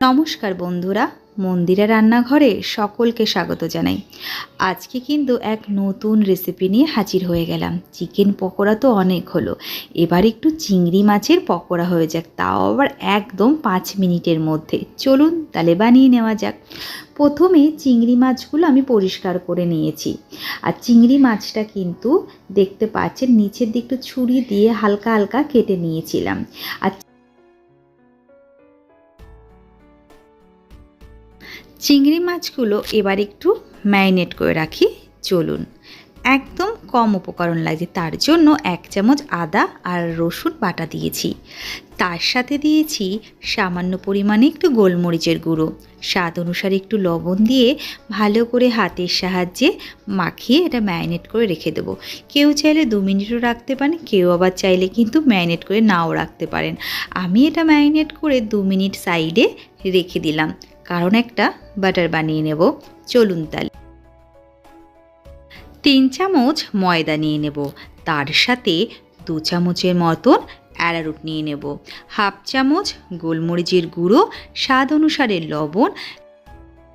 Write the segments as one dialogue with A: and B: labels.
A: নমস্কার বন্ধুরা, মন্দিরা রান্নাঘরে সকলকে স্বাগত জানাই। আজকে কিন্তু এক নতুন রেসিপি নিয়ে হাজির হয়ে গেলাম। চিকেন পকোড়া তো অনেক হলো। এবার একটু চিংড়ি মাছের পকোড়া হয়ে যাক, তাও আবার একদম পাঁচ মিনিটের মধ্যে। চলুন তাহলে বানিয়ে নেওয়া যাক। প্রথমে চিংড়ি মাছগুলো আমি পরিষ্কার করে নিয়েছি। আর চিংড়ি মাছটা কিন্তু দেখতে পাচ্ছেন, নিচের দিকটা ছুরি দিয়ে হালকা হালকা কেটে নিয়েছিলাম। আর চিংড়ি মাছগুলো এবার একটু ম্যারিনেট করে রাখি, চলুন। একদম কম উপকরণ লাগছে, তার জন্য এক চামচ আদা আর রসুন বাটা দিয়েছি। তার সাথে দিয়েছি সামান্য পরিমাণে একটু গোলমরিচের গুঁড়ো। স্বাদ অনুসারে একটু লবণ দিয়ে ভালো করে হাতের সাহায্যে মাখিয়ে এটা ম্যারিনেট করে রেখে দেবো। কেউ চাইলে দু মিনিটও রাখতে পারেন, কেউ আবার চাইলে কিন্তু ম্যারিনেট করে নাও রাখতে পারেন। আমি এটা ম্যারিনেট করে দু মিনিট সাইডে রেখে দিলাম। কারণ একটা বাটার বানিয়ে নেব, চলুন তাহলে। তিন চামচ ময়দা নিয়ে নেব, তার সাথে দু চামচের মতন অ্যারারুট নিয়ে নেব, হাফ চামচ গোলমরিচের গুঁড়ো, স্বাদ অনুসারে লবণ,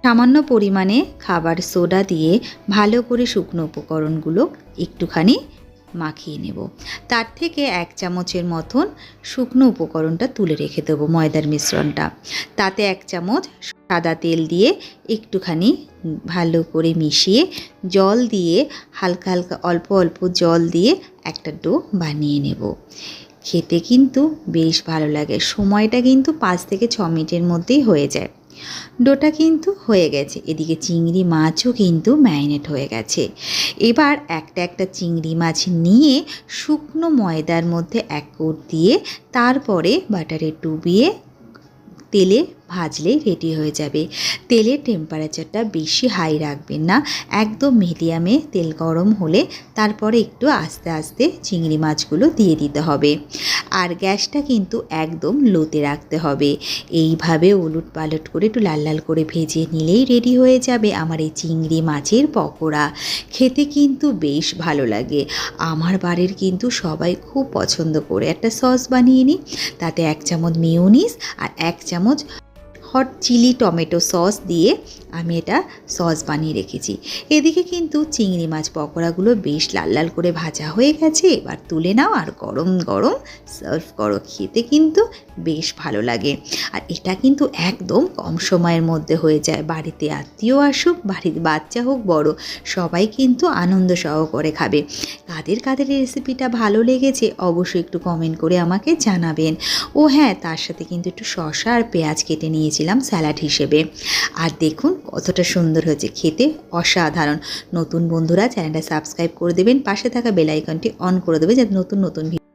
A: সামান্য পরিমাণে খাবার সোডা দিয়ে ভালো করে শুকনো উপকরণগুলো একটুখানি মাখিয়ে নেব। তার থেকে এক চামচের মতন শুকনো উপকরণটা তুলে রেখে দেবো ময়দার মিশ্রণটা। তাতে এক চামচ সাদা তেল দিয়ে একটুখানি ভালো করে মিশিয়ে জল দিয়ে হালকা হালকা অল্প অল্প জল দিয়ে একটা ডো বানিয়ে নেব। খেতে কিন্তু বেশ ভালো লাগে। সময়টা কিন্তু পাঁচ থেকে ছ মিনিটের মধ্যেই হয়ে যায়। ডোটা কিন্তু হয়ে গেছে। এদিকে চিংড়ি মাছও কিন্তু ম্যারিনেট হয়ে গেছে। এবার একটা একটা চিংড়ি মাছ নিয়ে শুকনো ময়দার মধ্যে এক কোট দিয়ে তারপরে বাটারে ডুবিয়ে তেলে ভাজলেই রেডি হয়ে যাবে। তেলের টেম্পারেচারটা বেশি হাই রাখবেন না। একদম মিডিয়ামে তেল গরম হলে তারপরে একটু আস্তে আস্তে চিংড়ি মাছগুলো দিয়ে দিতে হবে। আর গ্যাসটা কিন্তু একদম লোতে রাখতে হবে। এইভাবে উলুট পালট করে একটু লাল লাল করে ভেজে নিলেই রেডি হয়ে যাবে আমার এই চিংড়ি মাছের পকোড়া। খেতে কিন্তু বেশ ভালো লাগে। আমার বাড়ির কিন্তু সবাই খুব পছন্দ করে। একটা সস বানিয়ে নিই, তাতে এক চামচ মিওনিস আর এক চামচ হট চিলি টমেটো সস দিয়ে আমি এটা সস বানিয়ে রেখেছি। এদিকে কিন্তু চিংড়ি মাছ পকোড়াগুলো বেশ লাল লাল করে ভাজা হয়ে গেছে। এবার তুলে নাও আর গরম গরম সার্ভ করো। খেতে কিন্তু বেশ ভালো লাগে। আর এটা কিন্তু একদম কম সময়ের মধ্যে হয়ে যায়। বাড়িতে আত্মীয় আসুক, বাড়ির বাচ্চা হোক, বড়, সবাই কিন্তু আনন্দ সহকারে খাবে। কাদের কাদের রেসিপিটা ভালো লেগেছে অবশ্যই একটু কমেন্ট করে আমাকে জানাবেন। ও হ্যাঁ তার সাথে কিন্তু একটু শসা আর পেঁয়াজ কেটে নিয়েছিলাম স্যালাড হিসেবে। আর দেখুন কতটা সুন্দর হয়েছে, খেতে অসাধারণ। নতুন বন্ধুরা চ্যানেলটা সাবস্ক্রাইব করে দেবেন, পাশে থাকা বেল আইকনটি অন করে দেবে যাতে নতুন নতুন ভিডিও